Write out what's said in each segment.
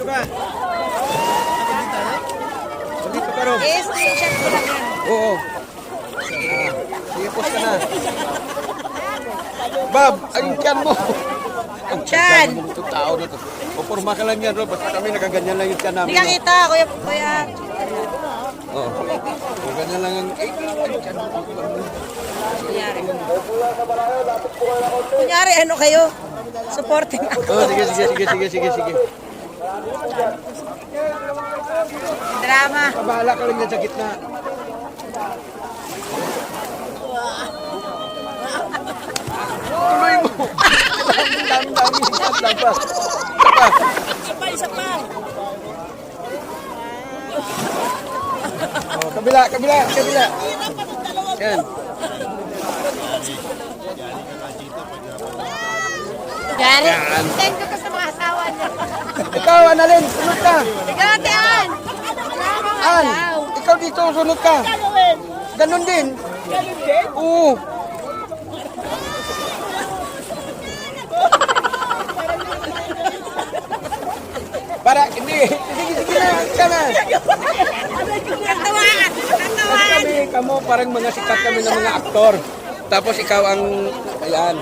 Dito ka. Dito ka, Rob. Eh, screenshot ko lang yan. Oo. Ah, Sige, post ka na. Bob, ang tiyan mo. Ang Tiyan. nito tao na to. Pupurma ka lang yan, Rob. Basta kami nakaganyan lang yung tiyan namin. Hindi ka kita, kuya, kuya. Oo. Kung ganyan lang ang... Eh, ang tiyan mo. Kunyari. Kunyari, ano kayo? Supporting ako. Oh, sige, sige, sige, sige, sige, sige. Drama. Bahala ka lang yan sa gitna. Tuloy mo. Dami, dami, dami. Lampas. Isa pa, isa pa. Oh, kabila, kabila, kabila. Yan. Gari. Yan. Thank you ka sa mga asawa niya. Ikaw, Annalyn, sunod ka. Ikaw, ate An. An, ikaw dito, sunod ka. Ganon din. Ganon din? Oo. Para, hindi. Sige, sige na, ka na. Katawan. Katawan. Kami, kamo, parang mga sikat kami ng mga aktor. Tapos ikaw ang, ayan.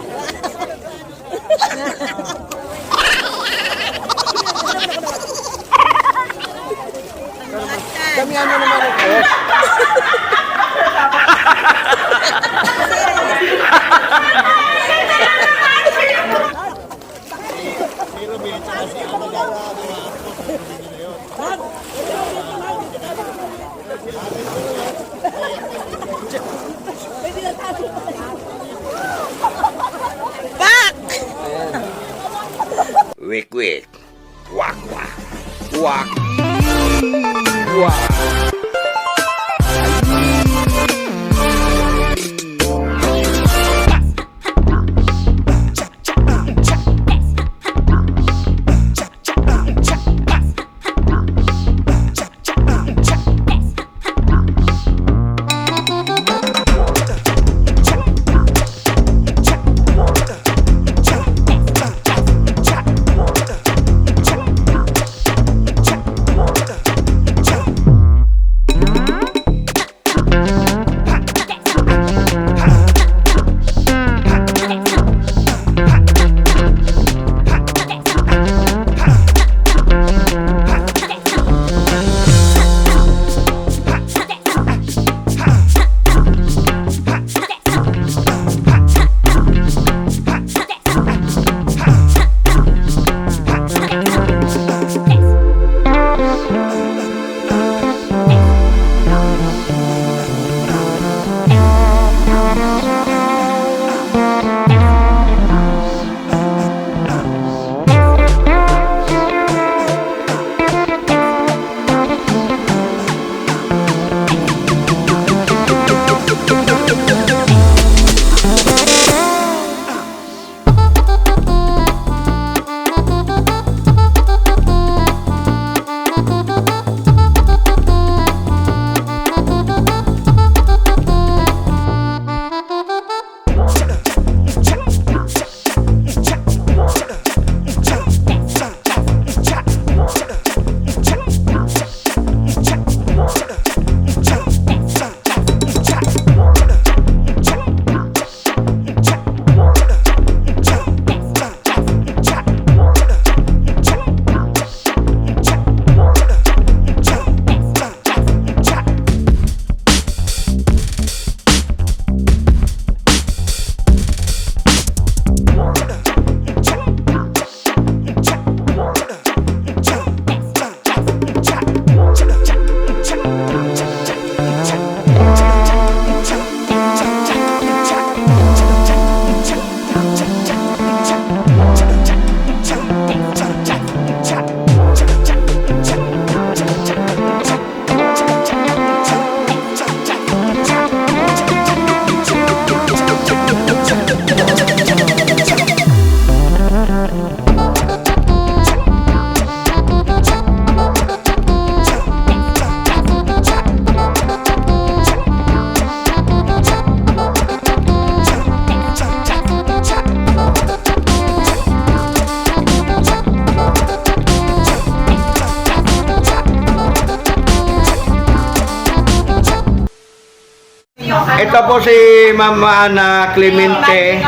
Ito po si Mama Ana Clemente.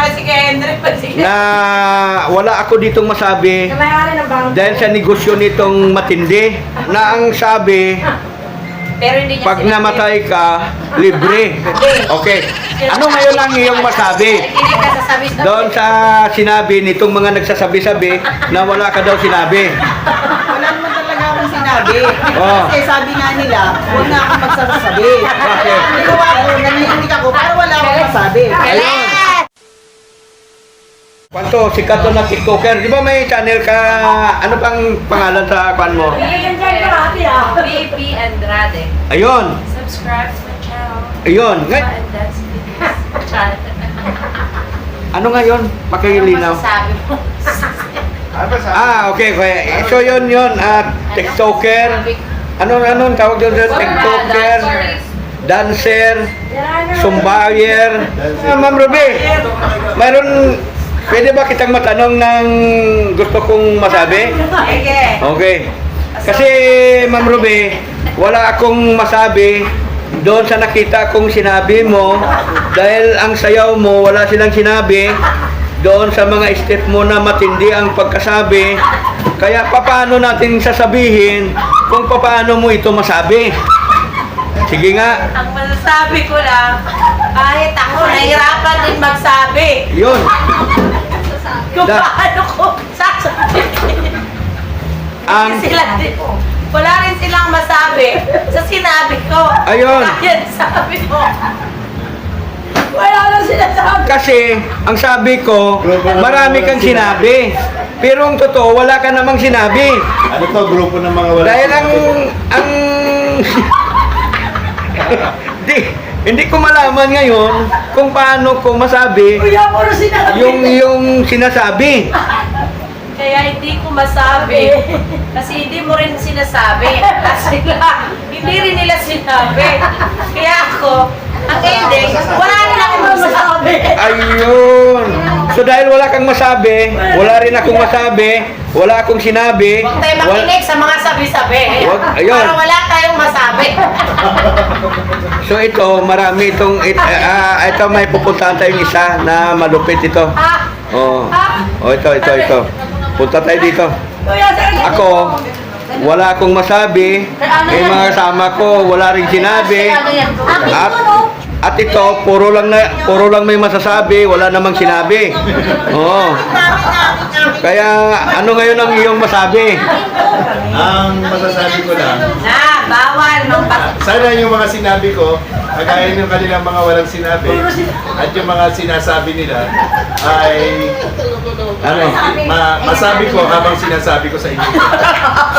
Na wala ako ditong masabi dahil sa negosyo nitong matindi. Na ang sabi Pero hindi niya pag namatay ka libre. Okay. Ano ngayon ang iyong masabi? Doon sa sinabi nitong mga nagsasabi-sabi na wala ka daw sinabi Wala naman talaga akong sinabi. Oh. Kasi sabi nga nila, huwag na akong magsasabi. Bakit? Ginawa ko, nanginginig ako, para wala akong masabi. ayun Kwanto, sikat na TikToker. Di ba may channel ka, ano pang pangalan sa kwan mo? BP Andrade. Ayun, Subscribe to my channel. ayun. Ngay, And that's. Channel. ano nga yun? Pakilinaw. Sabi mo. Ah, okay, okay. So yun yun, at TikToker. Ano, ano tawag doon sa TikToker? Dancer, Sumbayer. Ah, Ma'am Ruby, mayroon, pwede ba kitang matanong ng gusto kong masabi? Okay. Kasi, Ma'am Ruby, wala akong masabi doon sa nakita kong sinabi mo dahil ang sayaw mo, wala silang sinabi doon sa mga step mo na matindi ang pagkasabi. Kaya paano natin sasabihin kung paano mo ito masabi? Sige nga, Ang masasabi ko lang, kahit ako nahirapan din magsabi. yun. Kung Da- paano ko sasabihin. Ang, Sila din. Wala rin silang masabi sa sinabi ko. Ayun. Kaya sabi mo. Wala lang sila sabi. kasi, ang sabi ko, marami kang sinabi. Pero ang totoo, wala ka namang sinabi. Ano to, grupo ng mga wala? Dahil ang ang di, hindi ko malaman ngayon kung paano ko masabi Kuya, puro sinabi. yung yung sinasabi. Kaya hindi ko masabi. Kasi hindi mo rin sinasabi. Kasi lang, hindi rin nila sinabi. Kaya ako, ang ending, wala rin akong masasabi. Ayun. So dahil wala kang masabi, wala rin akong masabi, wala akong sinabi. Huwag tayo wal- makinig sa mga sabi-sabi. Wag, ayun. Para wala tayong masabi. So ito, marami itong it, ah, ito may pupuntahan tayong isa na malupit ito. Ah, Oh. Oh, ito, ito, ito. Punta tayo dito. kuya, sir. Ako, wala akong masabi. May mga kasama ko, wala rin sinabi. At, at ito, puro lang na, puro lang may masasabi, wala namang sinabi. Oo. Kaya, ano ngayon ang iyong masabi? Ang masasabi ko lang, Na, bawal magpas... sana yung mga sinabi ko, kagaya ng kanilang mga walang sinabi, at yung mga sinasabi nila, ay Ano? ma- masabi ko habang sinasabi ko sa inyo.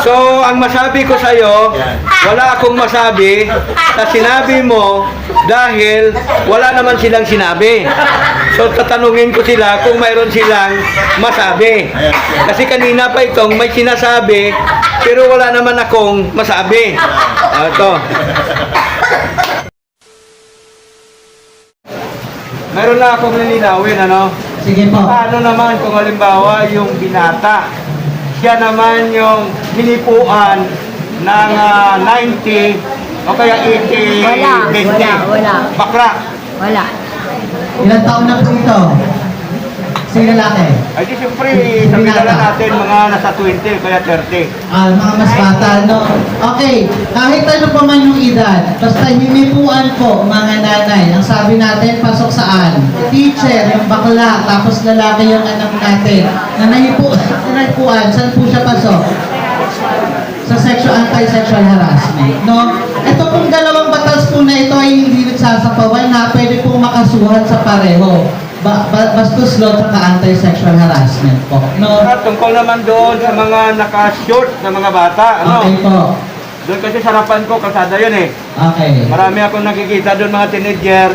So, ang masabi ko sa'yo, Yan. wala akong masabi sa sinabi mo dahil wala naman silang sinabi. So, tatanungin ko sila kung mayroon silang masabi. Kasi kanina pa itong may sinasabi, pero wala naman akong masabi. Ah, ito. Meron na akong lilinawin, ano? Sige po. Paano naman kung halimbawa yung binata, siya naman yung hinipuan ng ah, 90 o kaya 80, Wala, 20. wala, wala. Bakla. Wala. Ilang taon na po ito? Sige lalaki. Ay di siyempre, sabi na lang natin mga nasa 20 kaya 30. Ah, mga mas bata, no? Okay, kahit ano pa man yung edad, basta himipuan po, mga nanay. Ang sabi natin, pasok saan? Teacher, yung bakla, tapos lalaki yung anak natin. Na nahipu, nahipuan, saan po siya pasok? Sa sexual, anti-sexual harassment, no? Ito pong dalawang batas po na ito ay hindi nagsasapawal na pwede pong makasuhan sa pareho. Ba, ba, bastos law at anti-sexual harassment po, no? At tungkol naman doon sa mga naka-short na mga bata, ano? Okay po. Doon kasi sarapan ko, kalsada yun eh. Okay. Marami akong nakikita doon mga teenager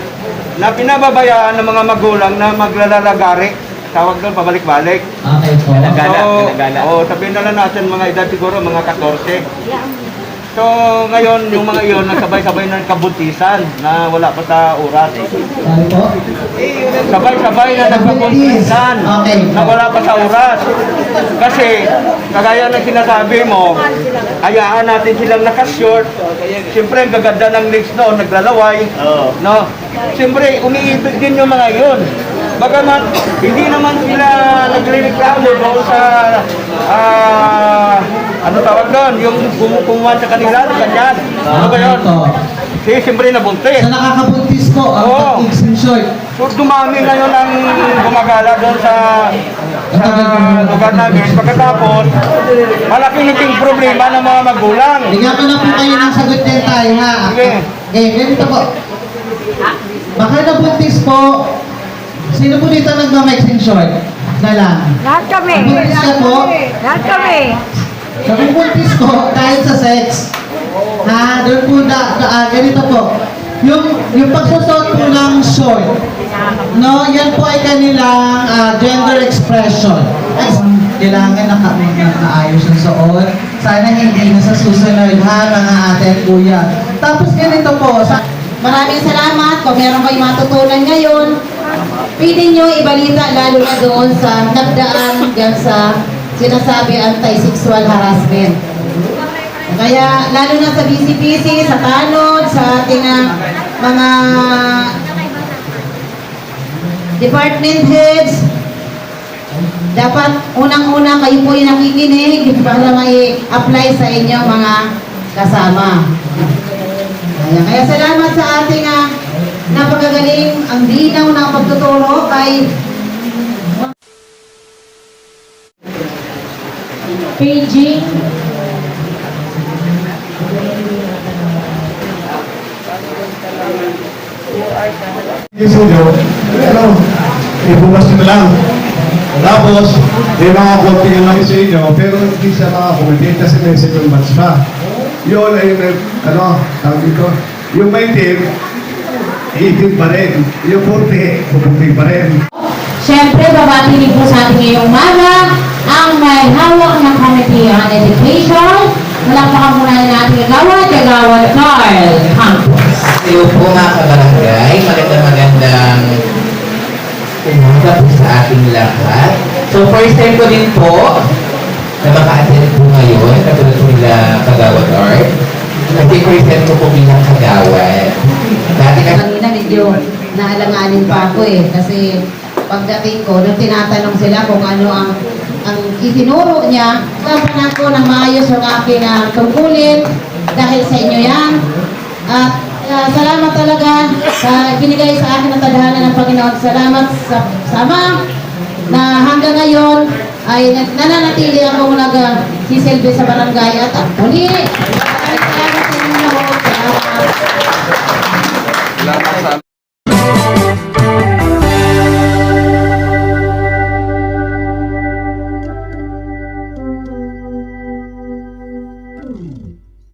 na pinababayaan ng mga magulang na maglalalagari. Tawag doon, pabalik-balik. Okay po. So, oh, sabihin na lang natin mga edad siguro, mga 14. So, ngayon, yung mga iyon, nagsabay-sabay na kabutisan na wala pa sa oras. Sabay-sabay na nagkabutisan na wala pa sa oras. Kasi, kagaya ng sinasabi mo, hayaan natin silang nakashort. Siyempre, ang gaganda ng legs noon, naglalaway. No? Siyempre, umiibig din yung mga iyon. Bagamat, hindi naman sila nagre-reklamo doon sa, ah, ano tawag doon, yung kumukuha sa kanila, ganyan. Ano ba yun? Ito. Kasi siyempre nabuntis. Sa nakakabuntis po, ang Oo. short. So, dumami ngayon ang gumagala doon sa sa lugar namin. Pagkatapos, malaking naging problema ng mga magulang. Bigyan ko na po kayo ng sagot din tayo ha. Sige. Okay, ganito po. Baka nabuntis po, sino po dito nagmamexing short? Na lang. Lahat kami. Nabuntis ka po, Lahat kami. Sa buntis ko, kahit sa sex, ha, doon po na, na ah, ganito po. Yung, yung pagsusot po ng short, no, yan po ay kanilang ah, gender expression. Ex- kailangan naka, nakaayos yung suot. Sana hindi na sa susunod, ha, mga ate at kuya. Tapos ganito po, sa, Maraming salamat. Kung meron kayo matutunan ngayon, pwede nyo ibalita lalo na doon sa nagdaan dyan sa sinasabi anti-sexual harassment. Kaya lalo na sa BCPC, sa tanod, sa ating ah, mga department heads, dapat unang-una kayo po yung nakikinig para may apply sa inyong mga kasama. Kaya, kaya salamat sa ating ah, napakagaling, ang linaw ng pagtuturo kay paging Yes, Julio. Pero, ibukas nyo lang. Tapos, may mga konti nga lang sa inyo, pero hindi siya makakulit kasi may second batch pa. Yun ay, may- ano, tawag dito, yung may tip, iitim pa rin. Yung puti, puputi pa rin. Siyempre, babati rin po sa ating ngayong umaga ang may hawak ng Committee on Education. Malakpakan muna natin ang gawad, kagawad Carl Campos. Hello po mga kabarangay, magandang magandang umaga po sa ating lahat. So first time ko din po na maka-attend po ngayon, katulad po nila Kagawad Art. Nag-present ko po bilang Kagawad. Dati Kanina medyo naalanganin pa ako eh. Kasi pagdating ko, nung tinatanong sila kung ano ang itinuro niya, laban ako ng maayos ang aking uh, tungkulin dahil sa inyo yan. At uh, salamat talaga sa uh, binigay sa akin ng tadhana ng Panginoon. Salamat sa sama na hanggang ngayon ay nananatili ako nag uh, sisilbi sa barangay at at muli. Salamat sa inyo. Salamat. Salamat